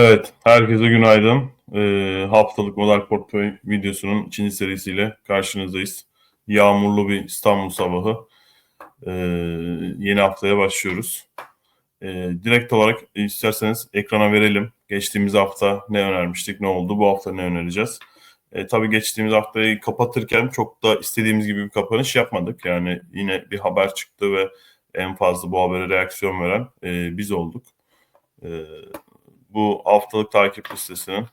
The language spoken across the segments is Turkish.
Evet, herkese günaydın. Ee, haftalık model portföy videosunun ikinci serisiyle karşınızdayız. Yağmurlu bir İstanbul sabahı. Ee, yeni haftaya başlıyoruz. Ee, direkt olarak isterseniz ekrana verelim. Geçtiğimiz hafta ne önermiştik, ne oldu, bu hafta ne önereceğiz? Ee, tabii geçtiğimiz haftayı kapatırken çok da istediğimiz gibi bir kapanış yapmadık. Yani yine bir haber çıktı ve en fazla bu habere reaksiyon veren e, biz olduk. Ee, bu haftalık takip listesinin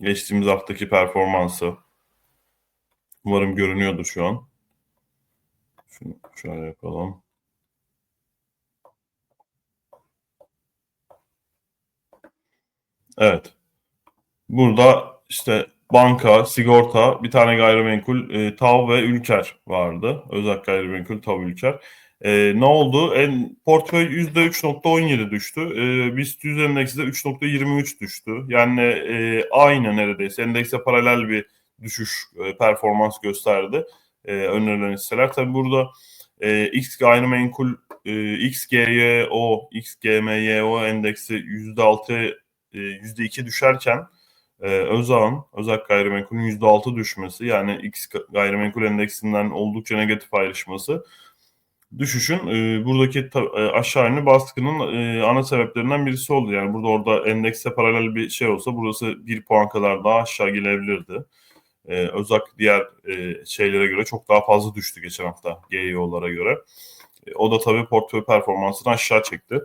geçtiğimiz haftaki performansı. Umarım görünüyordur şu an. Şunu şöyle yapalım. Evet. Burada işte banka, sigorta, bir tane gayrimenkul, e, TAV ve Ülker vardı. Özel gayrimenkul, TAV, Ülker. E, ne oldu? En portföy %3.17 düştü. E, BIST 100 endeksi de 3.23 düştü. Yani e, aynı neredeyse. Endekse paralel bir düşüş e, performans gösterdi. E, önerilen hisseler. Tabi burada e, X gayrimenkul e, XGYO, XGMYO endeksi %6 e, %2 düşerken e, Özağ'ın, Özak gayrimenkulün %6 düşmesi yani X gayrimenkul endeksinden oldukça negatif ayrışması düşüşün e, buradaki ta, e, aşağı yönlü baskının e, ana sebeplerinden birisi oldu. Yani burada orada endekse paralel bir şey olsa burası bir puan kadar daha aşağı gelebilirdi. E, Özak diğer e, şeylere göre çok daha fazla düştü geçen hafta GEO'lara göre. E, o da tabii portföy performansını aşağı çekti.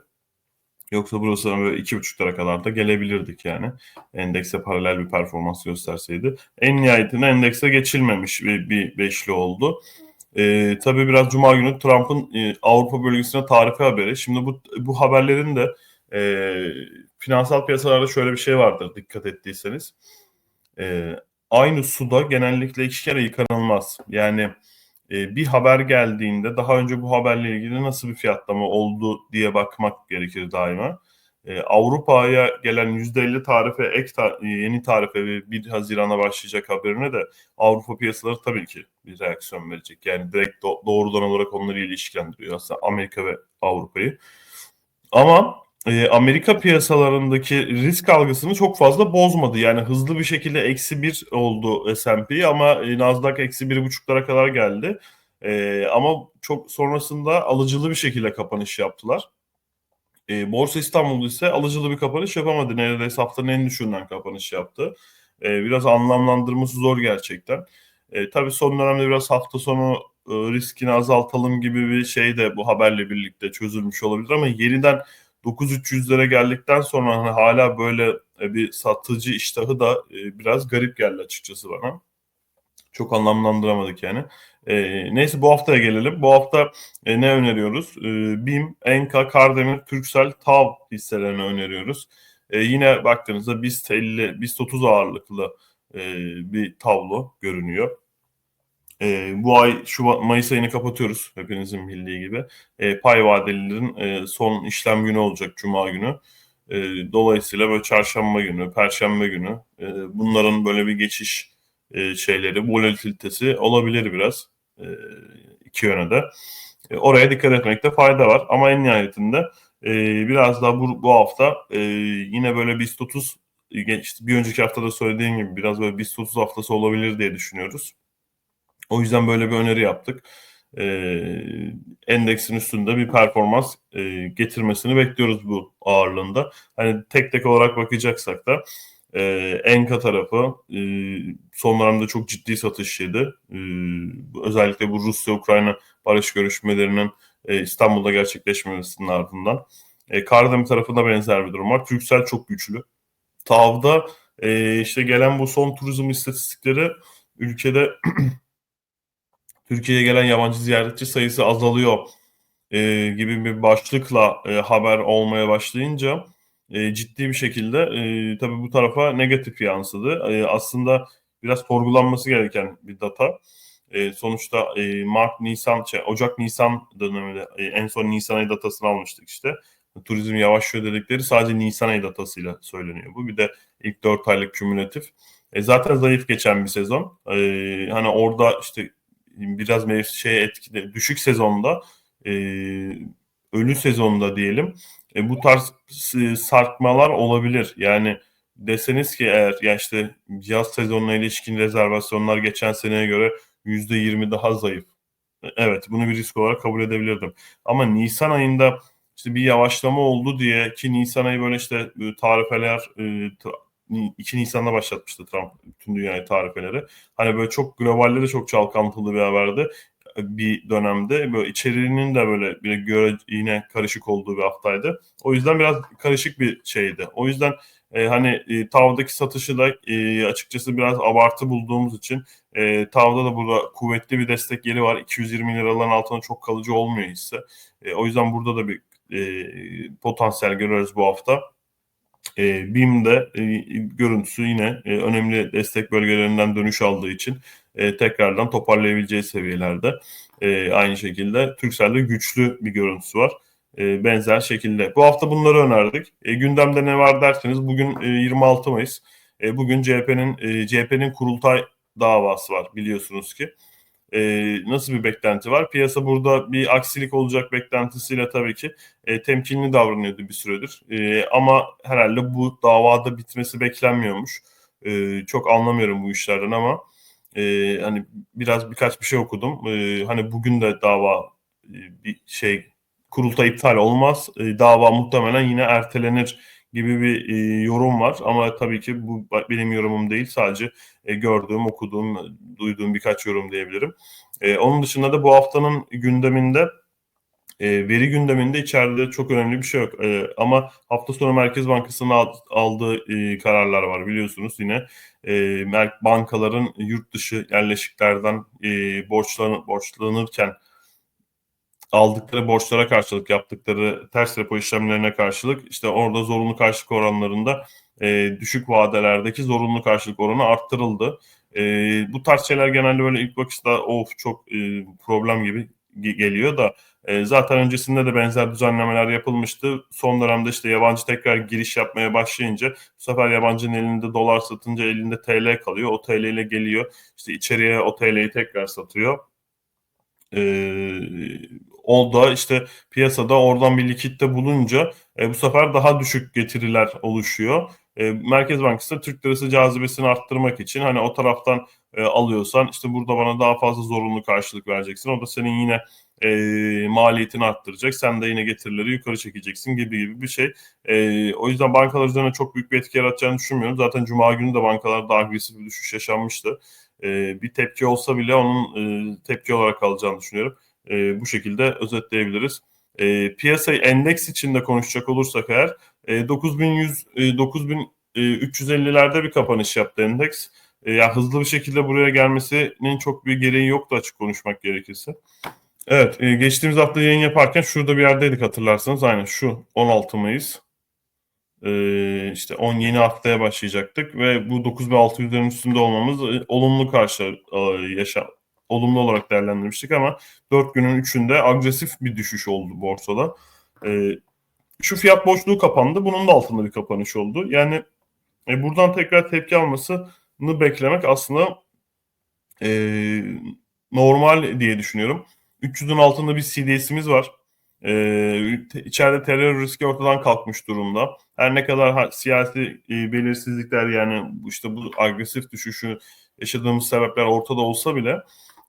Yoksa burası böyle iki buçuklara kadar da gelebilirdik yani. Endekse paralel bir performans gösterseydi. En nihayetinde endekse geçilmemiş bir, bir beşli oldu. E, tabii biraz Cuma günü Trump'ın e, Avrupa bölgesine tarifi haberi. Şimdi bu bu haberlerin de e, finansal piyasalarda şöyle bir şey vardır dikkat ettiyseniz. E, aynı suda genellikle iki kere yıkanılmaz. Yani e, bir haber geldiğinde daha önce bu haberle ilgili nasıl bir fiyatlama oldu diye bakmak gerekir daima. E, Avrupa'ya gelen %50 tarife ek ta, yeni tarife ve 1 Haziran'a başlayacak haberine de Avrupa piyasaları tabii ki bir reaksiyon verecek. Yani direkt do- doğrudan olarak onları ilişkilendiriyor aslında Amerika ve Avrupa'yı. Ama e, Amerika piyasalarındaki risk algısını çok fazla bozmadı. Yani hızlı bir şekilde eksi bir oldu S&P ama e, Nasdaq eksi bir buçuklara kadar geldi. E, ama çok sonrasında alıcılı bir şekilde kapanış yaptılar. E, Borsa İstanbul ise alıcılı bir kapanış yapamadı. Neredeyse haftanın en düşüğünden kapanış yaptı. E, biraz anlamlandırması zor gerçekten. E, tabii son dönemde biraz hafta sonu e, riskini azaltalım gibi bir şey de bu haberle birlikte çözülmüş olabilir ama yeniden 9300'lere geldikten sonra hani hala böyle e, bir satıcı iştahı da e, biraz garip geldi açıkçası bana. Çok anlamlandıramadık yani. E, neyse bu haftaya gelelim. Bu hafta e, ne öneriyoruz? E, BİM, Enka, Kardemir, Türksel, TAV hisselerini öneriyoruz. E, yine baktığınızda BIST 50, BIST 30 ağırlıklı e, bir tablo görünüyor. E, bu ay Şubat Mayıs ayını kapatıyoruz hepinizin bildiği gibi. E, pay vadelilerin e, son işlem günü olacak Cuma günü. E, dolayısıyla böyle çarşamba günü, perşembe günü e, bunların böyle bir geçiş e, şeyleri, volatilitesi olabilir biraz e, iki yöne de. E, oraya dikkat etmekte fayda var ama en nihayetinde e, biraz daha bu, bu hafta e, yine böyle BIST 30 işte bir önceki haftada söylediğim gibi biraz böyle BIST 30 haftası olabilir diye düşünüyoruz. O yüzden böyle bir öneri yaptık. E, endeksin üstünde bir performans e, getirmesini bekliyoruz bu ağırlığında. Hani tek tek olarak bakacaksak da e, Enka tarafı e, son dönemde çok ciddi satış yedi. E, özellikle bu Rusya-Ukrayna barış görüşmelerinin e, İstanbul'da gerçekleşmemesinin ardından. E, Kardemir tarafında benzer bir durum var. Türksel çok güçlü. TAV'da e, işte gelen bu son turizm istatistikleri ülkede Türkiye'ye gelen yabancı ziyaretçi sayısı azalıyor e, gibi bir başlıkla e, haber olmaya başlayınca e, ciddi bir şekilde e, tabii bu tarafa negatif yansıdı. E, aslında biraz sorgulanması gereken bir data. E, sonuçta e, Mart, Nisan, şey, Ocak, Nisan döneminde e, en son Nisan ayı datasını almıştık işte. Turizm yavaşlıyor dedikleri sadece Nisan ayı datasıyla söyleniyor bu. Bir de ilk 4 aylık kümülatif. E, zaten zayıf geçen bir sezon. E, hani orada işte biraz mevsim şey etkili düşük sezonda e, ölü sezonda diyelim e, bu tarz sarkmalar olabilir. Yani deseniz ki eğer ya işte yaz sezonuna ilişkin rezervasyonlar geçen seneye göre %20 daha zayıf. Evet bunu bir risk olarak kabul edebilirdim. Ama Nisan ayında işte bir yavaşlama oldu diye ki Nisan ayı böyle işte e, tarifeler e, 2 Nisan'da başlatmıştı Trump bütün dünyaya tarifeleri. Hani böyle çok globalde de çok çalkantılı bir haberdi bir dönemde. Böyle içeriğinin de böyle bir göre yine karışık olduğu bir haftaydı. O yüzden biraz karışık bir şeydi. O yüzden e, hani e, TAV'daki satışı da e, açıkçası biraz abartı bulduğumuz için e, TAV'da da burada kuvvetli bir destek yeri var. 220 liraların altına çok kalıcı olmuyor hisse. E, o yüzden burada da bir e, potansiyel görüyoruz bu hafta. E, BİM'de e, görüntüsü yine e, önemli destek bölgelerinden dönüş aldığı için e, tekrardan toparlayabileceği seviyelerde. E, aynı şekilde Türkcell'de güçlü bir görüntüsü var. E, benzer şekilde. Bu hafta bunları önerdik. E, gündemde ne var derseniz bugün e, 26 Mayıs. E, bugün CHP'nin e, CHP'nin kurultay davası var biliyorsunuz ki. E, nasıl bir beklenti var? Piyasa burada bir aksilik olacak beklentisiyle tabii ki e, temkinli davranıyordu bir süredir. E, ama herhalde bu davada bitmesi beklenmiyormuş. E, çok anlamıyorum bu işlerden ama e, hani biraz birkaç bir şey okudum. E, hani bugün de dava e, bir şey kurulta iptal olmaz. E, dava muhtemelen yine ertelenir gibi bir e, yorum var. Ama tabii ki bu benim yorumum değil. Sadece e, gördüğüm, okuduğum, duyduğum birkaç yorum diyebilirim. E, onun dışında da bu haftanın gündeminde e, veri gündeminde içeride çok önemli bir şey yok. E, ama hafta sonu Merkez Bankası'nın aldığı e, kararlar var biliyorsunuz yine. E, bankaların yurt dışı yerleşiklerden e, borçlan, borçlanırken aldıkları borçlara karşılık yaptıkları ters repo işlemlerine karşılık işte orada zorunlu karşılık oranlarında e, düşük vadelerdeki zorunlu karşılık oranı arttırıldı. E, bu tarz şeyler genelde böyle ilk bakışta of çok e, problem gibi geliyor da e, zaten öncesinde de benzer düzenlemeler yapılmıştı. Son dönemde işte yabancı tekrar giriş yapmaya başlayınca bu sefer yabancının elinde dolar satınca elinde TL kalıyor. O TL ile geliyor. İşte içeriye o TL'yi tekrar satıyor. Ee, o da işte piyasada oradan bir likitte bulunca e, bu sefer daha düşük getiriler oluşuyor. E, Merkez Bankası da Türk lirası cazibesini arttırmak için hani o taraftan e, alıyorsan işte burada bana daha fazla zorunlu karşılık vereceksin. O da senin yine e, maliyetini arttıracak. Sen de yine getirileri yukarı çekeceksin gibi gibi bir şey. E, o yüzden bankalar üzerine çok büyük bir etki yaratacağını düşünmüyorum. Zaten Cuma günü de bankalar daha agresif bir düşüş yaşanmıştı. E, bir tepki olsa bile onun e, tepki olarak alacağını düşünüyorum. E, bu şekilde özetleyebiliriz. E, piyasayı endeks içinde konuşacak olursak eğer e, 9100 e, 9350'lerde bir kapanış yaptı endeks. E, ya hızlı bir şekilde buraya gelmesinin çok bir gereği yoktu açık konuşmak gerekirse. Evet, e, geçtiğimiz hafta yayın yaparken şurada bir yerdeydik hatırlarsanız. Aynen şu 16 Mayıs. E, işte 10 yeni haftaya başlayacaktık ve bu 9600'lerin üstünde olmamız e, olumlu karşı e, yaşa olumlu olarak değerlendirmiştik ama 4 günün 3'ünde agresif bir düşüş oldu borsada. E, şu fiyat boşluğu kapandı. Bunun da altında bir kapanış oldu. Yani e, buradan tekrar tepki almasını beklemek aslında e, normal diye düşünüyorum. 300'ün altında bir CDS'imiz var. Ee, içeride terör riski ortadan kalkmış durumda. Her ne kadar siyasi e, belirsizlikler yani işte bu agresif düşüşü yaşadığımız sebepler ortada olsa bile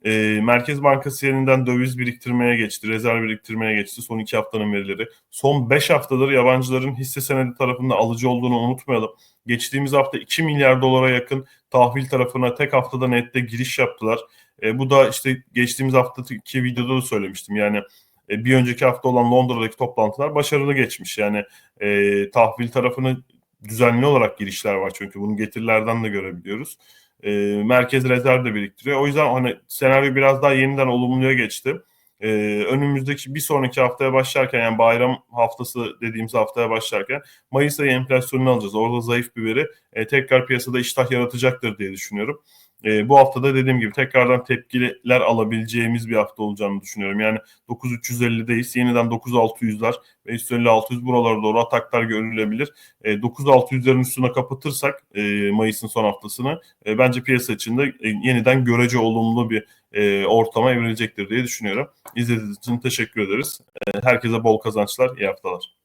e, Merkez Bankası yeniden döviz biriktirmeye geçti, rezerv biriktirmeye geçti son iki haftanın verileri. Son beş haftadır yabancıların hisse senedi tarafında alıcı olduğunu unutmayalım. Geçtiğimiz hafta 2 milyar dolara yakın tahvil tarafına tek haftada nette giriş yaptılar. E, bu da işte geçtiğimiz haftaki videoda da söylemiştim. Yani e, bir önceki hafta olan Londra'daki toplantılar başarılı geçmiş. Yani e, tahvil tarafını düzenli olarak girişler var çünkü bunu getirilerden de görebiliyoruz. E, merkez rezerv de biriktiriyor. O yüzden hani senaryo biraz daha yeniden olumluya geçti. E, önümüzdeki bir sonraki haftaya başlarken yani bayram haftası dediğimiz haftaya başlarken Mayıs ayı enflasyonunu alacağız. Orada zayıf bir veri e, tekrar piyasada iştah yaratacaktır diye düşünüyorum. E, bu haftada dediğim gibi tekrardan tepkiler alabileceğimiz bir hafta olacağını düşünüyorum. Yani 9350'deyiz. Yeniden 9600'ler ve 350-600 buralara doğru ataklar görülebilir. E, 9600'lerin üstüne kapatırsak e, Mayıs'ın son haftasını e, bence piyasa içinde e, yeniden görece olumlu bir e, ortama evrilecektir diye düşünüyorum. İzlediğiniz için teşekkür ederiz. E, herkese bol kazançlar, iyi haftalar.